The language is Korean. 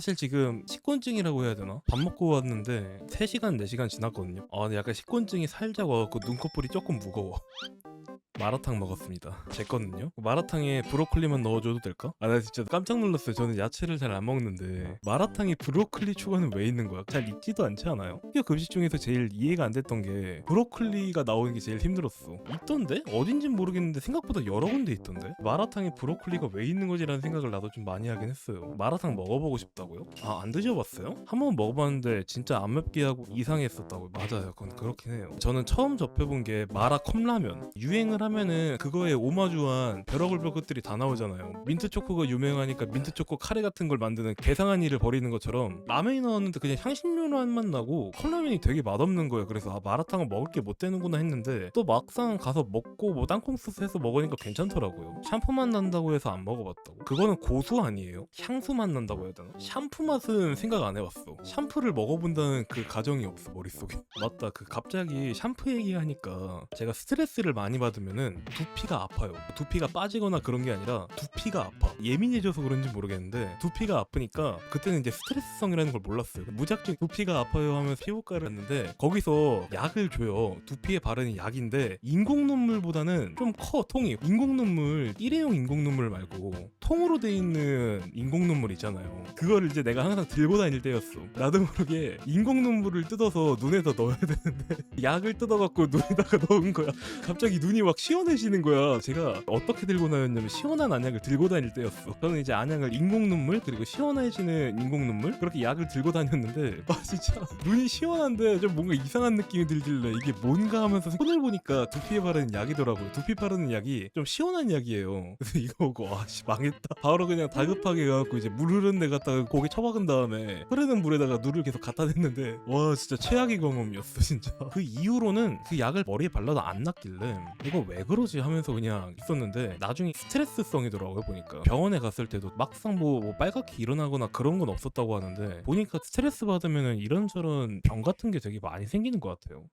사실 지금 식곤증이라고 해야 되나? 밥 먹고 왔는데 3시간 4시간 지났거든요 아 근데 약간 식곤증이 와갖고 눈꺼풀이 조금 무거워 마라탕 먹었습니다. 제 거는요. 마라탕에 브로콜리만 넣어줘도 될까? 아, 나 진짜 깜짝 놀랐어요. 저는 야채를 잘 안 먹는데 마라탕에 브로콜리 추가는 왜 있는 거야? 잘 익지도 않지 않아요? 학교 급식 중에서 제일 이해가 안 됐던 게 브로콜리가 나오는 게 제일 힘들었어. 있던데? 어딘진 모르겠는데 생각보다 여러 군데 있던데? 마라탕에 브로콜리가 왜 있는 거지라는 생각을 나도 좀 많이 하긴 했어요. 마라탕 먹어보고 싶다고요? 아, 안 드셔봤어요? 한 번 먹어봤는데 진짜 안 맵게 하고 이상했었다고요. 맞아요. 그건 그렇긴 해요. 저는 처음 접해본 게 마라 컵라면. 유행을 하면 은 그거에 오마주한 벼락을별 것들이 다 나오잖아요. 민트 초코가 유명하니까 민트 초코 카레 같은 걸 만드는 괴상한 일을 벌이는 것처럼 라면이 나왔는데 그냥 향신료만 맛 나고 컵라면이 되게 맛없는 거예요. 그래서 아 마라탕을 먹을 게 못 되는구나 했는데 또 막상 가서 먹고 뭐 땅콩 소스 해서 먹으니까 괜찮더라고요. 샴푸 맛 난다고 해서 안 먹어봤다고. 그거는 고수 아니에요? 향수 맛 난다고 해야 되나? 샴푸 맛은 생각 안 해봤어. 샴푸를 먹어본다는 그 가정이 없어 머릿속에. 맞다. 그 갑자기 샴푸 얘기하니까 제가 스트레스를 많이 받으면 은 두피가 아파요. 두피가 빠지거나 그런 게 아니라 두피가 아파. 예민해져서 그런지 모르겠는데 두피가 아프니까 그때는 이제 스트레스성이라는 걸 몰랐어요. 무작정 두피가 아파요 하면서 피부과를 갔는데 거기서 약을 줘요. 두피에 바르는 약인데 인공 눈물보다는 좀 커 통이. 인공 눈물 일회용 인공 눈물 말고 통으로 돼 있는 인공 눈물 있잖아요. 그거를 이제 내가 항상 들고 다닐 때였어. 나도 모르게 인공 눈물을 뜯어서 눈에다 넣어야 되는데 약을 뜯어갖고 눈에다가 넣은 거야. 갑자기 눈이 막 시원해지는 거야. 제가 어떻게 들고 다녔냐면 시원한 안약을 들고 다닐 때였어. 저는 이제 안약을 인공 눈물 그리고 시원해지는 인공 눈물 그렇게 약을 들고 다녔는데 아 진짜 눈이 시원한데 좀 뭔가 이상한 느낌이 들길래 이게 뭔가 하면서 손을 보니까 두피에 바르는 약이더라고요. 두피 바르는 약이 좀 시원한 약이에요. 그래서 이거 보고 아씨 망했다. 바로 그냥 다급하게 가갖고 이제 물 흐르는 데 갖다가 고개 쳐박은 다음에 흐르는 물에다가 물을 계속 갖다 댔는데 와 진짜 최악의 경험이었어 진짜. 그 이후로는 그 약을 머리에 발라도 안 낫길래 이거 왜 그러지 하면서 그냥 있었는데 나중에 스트레스성이더라고요 보니까 병원에 갔을 때도 막상 뭐, 뭐 빨갛게 일어나거나 그런 건 없었다고 하는데 보니까 스트레스 받으면 이런저런 병 같은 게 되게 많이 생기는 것 같아요.